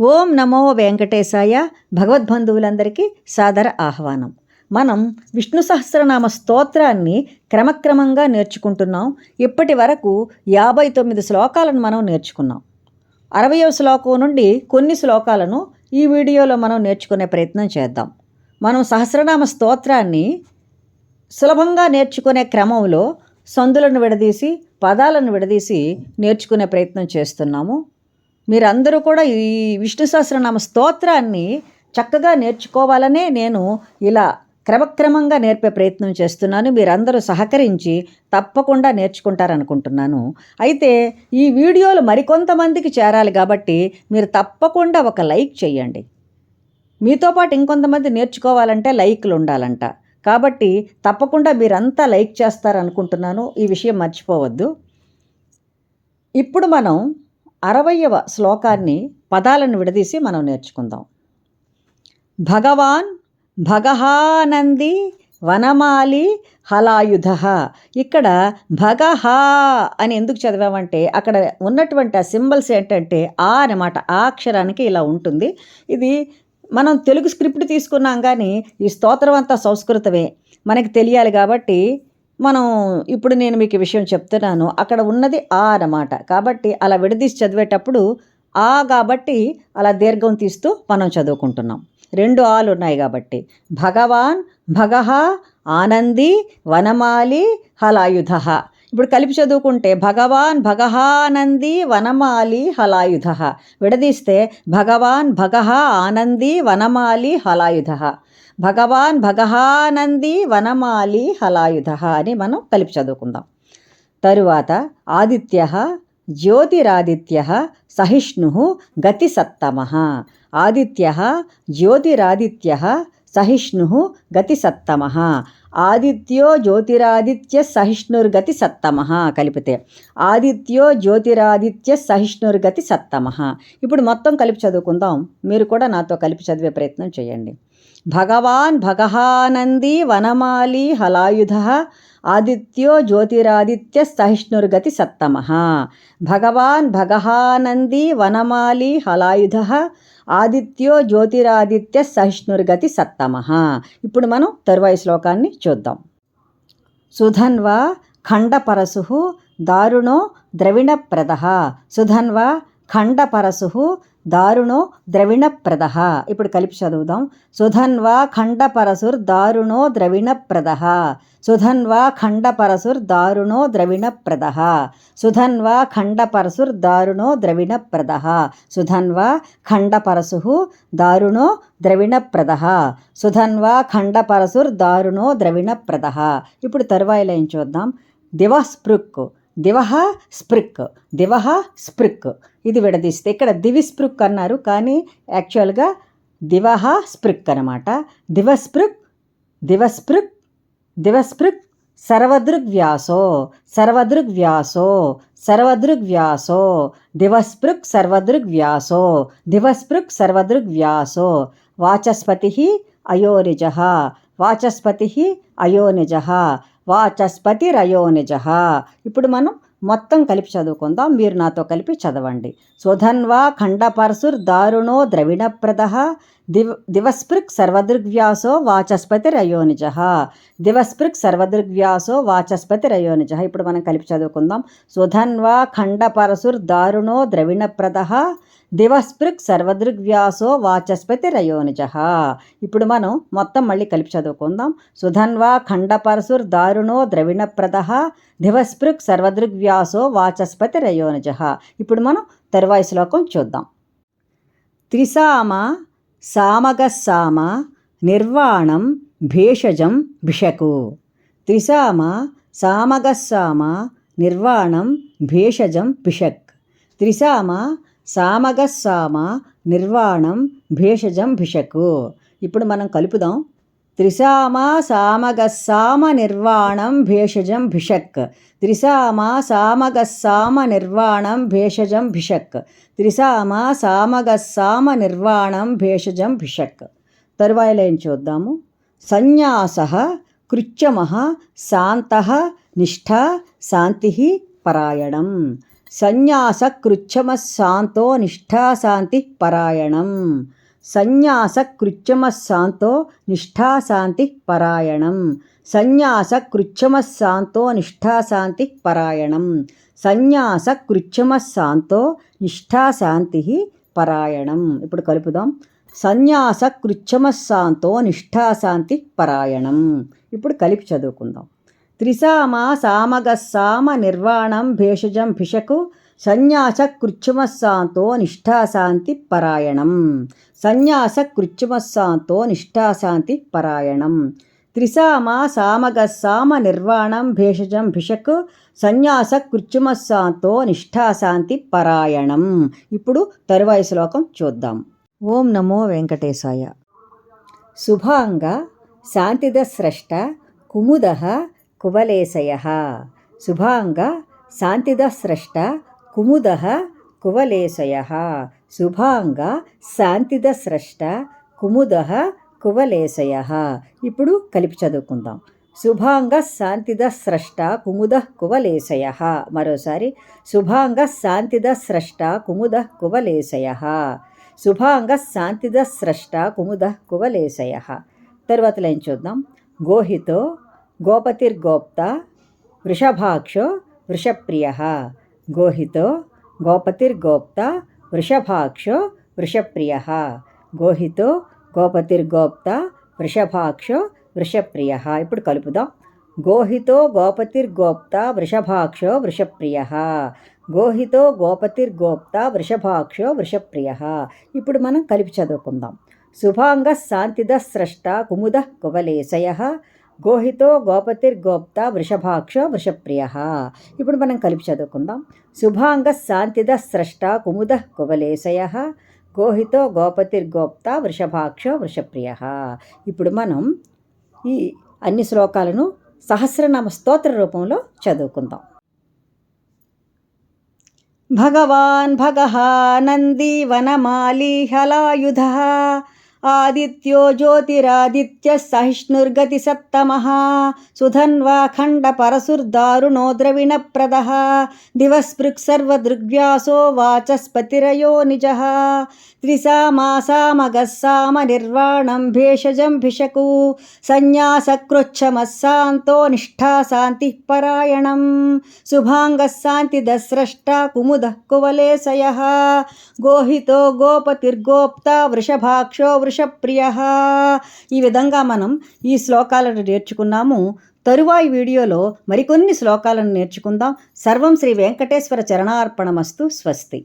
ఓం నమో వెంకటేశాయ భగవద్బంధువులందరికీ సాదర ఆహ్వానం. మనం విష్ణు సహస్రనామ స్తోత్రాన్ని క్రమక్రమంగా నేర్చుకుంటున్నాం. ఇప్పటి వరకు యాభై తొమ్మిది శ్లోకాలను మనం నేర్చుకున్నాం. అరవయవ శ్లోకం నుండి కొన్ని శ్లోకాలను ఈ వీడియోలో మనం నేర్చుకునే ప్రయత్నం చేద్దాం. మనం సహస్రనామ స్తోత్రాన్ని సులభంగా నేర్చుకునే క్రమంలో సందులను విడదీసి పదాలను విడదీసి నేర్చుకునే ప్రయత్నం చేస్తున్నాము. మీరందరూ కూడా ఈ విష్ణు సహస్రనామ స్తోత్రాన్ని చక్కగా నేర్చుకోవాలనే నేను ఇలా క్రమక్రమంగా నేర్పే ప్రయత్నం చేస్తున్నాను. మీరందరూ సహకరించి తప్పకుండా నేర్చుకుంటారనుకుంటున్నాను. అయితే ఈ వీడియోలు మరికొంతమందికి చేరాలి కాబట్టి మీరు తప్పకుండా ఒక లైక్ చేయండి. మీతో పాటు ఇంకొంతమంది నేర్చుకోవాలంటే లైక్లు ఉండాలంట. కాబట్టి తప్పకుండా మీరంతా లైక్ చేస్తారనుకుంటున్నాను. ఈ విషయం మర్చిపోవద్దు. ఇప్పుడు మనం అరవయవ శ్లోకాన్ని పదాలను విడదీసి మనం నేర్చుకుందాం. భగవాన్ భగహానంది వనమాలి హలాయుధ. ఇక్కడ భగహ అని ఎందుకు చదివామంటే అక్కడ ఉన్నటువంటి ఆ సింబల్స్ ఏంటంటే ఆ అనమాట ఆ అక్షరానికి ఇలా ఉంటుంది. ఇది మనం తెలుగు స్క్రిప్ట్ తీసుకున్నాం కానీ ఈ స్తోత్రం అంతా సంస్కృతమే. మనకి తెలియాలి కాబట్టి మనం ఇప్పుడు నేను మీకు విషయం చెప్తున్నాను. అక్కడ ఉన్నది ఆ అన్నమాట. కాబట్టి అలా విడదీసి చదివేటప్పుడు ఆ కాబట్టి అలా దీర్ఘం తీస్తూ మనం చదువుకుంటున్నాం. రెండు ఆలు ఉన్నాయి కాబట్టి. భగవాన్ భగహ ఆనంది వనమాలి హలాయుధ. ఇప్పుడు కలిపి చదువుకుంటే భగవాన్ భగహానంది వనమాలి హలాయుధ. విడదీస్తే భగవాన్ భగహ ఆనంది వనమాలి హలాయుధ. భగవాన్ భగహానంది వనమాలి హలాయుధ అని మనం కలిపి చదువుకుందాం. తరువాత ఆదిత్య జ్యోతిరాదిత్య సహిష్ణు గతిసత్తమ. ఆదిత్య జ్యోతిరాదిత్య సహిష్ణు గతిసత్తమ. ఆదిత్యో జ్యోతిరాదిత్య సహిష్ణుర్గతి సత్తమ కలిపితే. ఆదిత్యో జ్యోతిరాదిత్య సహిష్ణుర్గతి సత్తమ ఇప్పుడు మొత్తం కలిపి చదువుకుందాం. మీరు కూడా నాతో కలిపి చదివే ప్రయత్నం చేయండి. భగవాన్ భగహానంది వనమాలి హలాయుధ ఆదిత్యో జ్యోతిరాదిత్య సహిష్ణుర్గతి సత్తమ. భగవాన్ భగహానంది వనమాలి హలాయుధ ఆదిత్యో జ్యోతిరాదిత్య సహిష్ణుర్గతి సత్తమ. ఇప్పుడు మనం తరువాయి శ్లోకాన్ని చూద్దాం. సుధన్వ ఖండపరసు దారుణో ద్రవిణప్రద. సుధన్వ ఖండపరసు దారుణో ద్రవిణప్రద. ఇప్పుడు కలిపి చదువుదాం. సుధన్వా ఖండపరసుర్ దారుణో ద్రవిణప్రద. సుధన్వా ఖండపరసుర్ దారుణో ద్రవిణప్రద. సుధన్వా ఖండపరసుర్ దారుణో ద్రవిణప్రద. సుధన్వా ఖండపరసు దారుణో ద్రవిణప్రద. సుధన్వా ఖండపరసుర్ దారుణో ద్రవిణప్రద. ఇప్పుడు తరువాయి లైన్ చూద్దాం. దివస్పృక్ దివహ స్పృక్ దివహ స్పృక్. ఇది విడదీస్తే ఇక్కడ దివి స్పృక్ అన్నారు కానీ యాక్చువల్గా దివహ స్పృక్ అనమాట దివస్పృక్ దివస్పృక్ దివస్పృక్ సర్వదృగ్ వ్యాసో సర్వదృగ్ వ్యాసో సర్వదృగ్ వ్యాసో. దివస్పృక్ సర్వదృగ్ వ్యాసో దివస్పృక్ సర్వదృగ్ వ్యాసో. వాచస్పతి అయోనిజ వాచస్పతి అయోనిజ. వాచస్పతి రయోనిజ ఇప్పుడు మనం మొత్తం కలిపి చదువుకుందాం. మీరు నాతో కలిపి చదవండి. సుధన్వా ఖండపరసుర్ దారుణో ద్రవిణప్రద. దివ్ దివస్పృక్ సర్వదృగ్వ్యాసో వాచస్పతిరయోనిజ. దివస్పృక్ సర్వదృగ్వ్యాసో వాచస్పతిరయోనిజ. ఇప్పుడు మనం కలిపి చదువుకుందాం. సుధన్వా ఖండపరసుర్ దారుణో ద్రవిణప్రద. దివస్పృక్ సర్వదృగ్వ్యాసో వాచస్పతి రయోనిజ ఇప్పుడు మనం మొత్తం మళ్ళీ కలిపి చదువుకుందాం. సుధన్వా ఖండపరసుర్ దారుణో ద్రవిణప్రద. దివస్పృక్ సర్వదృగ్వ్యాసో వాచస్పతి రయోనిజ ఇప్పుడు మనం తరువాయి శ్లోకం చూద్దాం. త్రిసామ సామగస్సామ నిర్వాణం భేషజం భిషకు. త్రిసామ సామగస్సామ నిర్వాణం భేషజం భిషక్. త్రిసామ సామగస్సామ నిర్వాణం భేషజం భిషకు. ఇప్పుడు మనం కలుపుదాం. త్రిసామ సామగస్సామ నిర్వాణం భేషజం భిషక్. త్రిసామ సామగస్సామ నిర్వాణం భేషజం భిషక్. త్రిసామ సామగస్సామ నిర్వాణం భేషజం భిషక్. తరువాయి లైన్ చూద్దాము. సన్యాస కృత్యమ శాంత నిష్ఠ శాంతి పరాయణం. సన్యాస కృచ్ఛమ శాంతో నిష్ఠాశాంతి పరాయణం సన్యాస కృచ్ఛమ శాంతో నిష్ఠాశాంతి పరాయణం సన్యాస కృచ్ఛమ శాంతో నిష్ఠాశాంతి పరాయణం సన్యాస కృచ్ఛమ శాంతో నిష్ఠాశాంతి పరాయణం ఇప్పుడు కలుపుదాం. సన్యాస కృచ్ఛమ శాంతో నిష్ఠాశాంతి పరాయణం ఇప్పుడు కలిపి చదువుకుందాం. త్రిసామ సామగస్సామ నిర్వాణం భేషజం భిషకు సన్యాస కృత్యుమస్సాంతో నిష్ఠాశాంతి పరాయణం సన్యాస కృత్యుమస్సాంతో నిష్ఠాశాంతి పరాయణం త్రిసామ సామగస్సామ నిర్వాణం భేషజం భిషకు సన్యాస కృత్యుమస్సాంతో నిష్ఠాశాంతి పరాయణం ఇప్పుడు తరువాయి శ్లోకం చూద్దాం ఓం నమో వెంకటేశాయ శుభాంగ శాంతిద స్రష్ట కుముద కువలేశయ శుభాంగ శాంతిద స్రష్ట కుముద కువలేశయ శుభాంగ శాంతిద స్రష్ట కుముద కువలేశయ ఇప్పుడు కలిపి చదువుకుందాం. శుభాంగ శాంతిద స్రష్ట కుముద కువలేశయ మరోసారి. శుభాంగ శాంతిద స్రష్ట కుముద కువలేశయ శుభాంగ శాంతిద స్రష్ట కుముద కువలేశయ. తర్వాత లైన్ చూద్దాం. గోహితో గోపతిర్గోప్త వృషభాక్షో వృషప్రియ. గోహితో గోపతిర్గోప్త వృషభాక్షో వృషప్రియ. గోహితో గోపతిర్గోప్త వృషభాక్షో వృషప్రియ. ఇప్పుడు కలుపుదాం. గోహితో గోపతిర్గోప్త వృషభాక్షో వృషప్రియ. గోహితో గోపతిర్గోప్త వృషభాక్షో వృషప్రియ. ఇప్పుడు మనం కలిపి చదువుకుందాం. శుభాంగ శాంతిద స్రష్ట కుముద కువలేశయ. గోహితో గోపతిర్గోప్త వృషభాక్ష వృషప్రియ. ఇప్పుడు మనం కలిపి చదువుకుందాం. శుభాంగ శాంతిద స్రష్ట కుముద కువలేశయ. గోహితో గోపతిర్గోప్త వృషభాక్ష వృషప్రియ. ఇప్పుడు మనం ఈ అన్ని శ్లోకాలను సహస్రనామ స్తోత్ర రూపంలో చదువుకుందాం. భగవాన్ భగ నందీవనమాలీహలాయుధ హలాయుధ ఆదిత్యో జ్యోతిరాదిత్య సహిష్ణుర్గతి సత్తమః సుధన్వాఖండపరసుర్దారుణో ద్రవిణప్రదः దివస్పృక్సర్వదృగ్వ్యాసో వాచస్పతిరయో నిజः త్రిసామాసామగः సామ నిర్వాణం భేషజం భిషకు సన్యాసకృచ్ఛమస్సాంతో నిష్ఠా శాంతి పరాయణం శుభాంగः శాంతిదస్రష్టా కుముదः కువలేశయः గోహితో గోపతిర్గోప్త వృషభాక్షో పురుషప్రియ. ఈ విధంగా మనం ఈ శ్లోకాలను నేర్చుకున్నాము. తరువాయి వీడియోలో మరికొన్ని శ్లోకాలను నేర్చుకుందాం. సర్వం శ్రీ వెంకటేశ్వర చరణార్పణమస్తు స్వస్తి.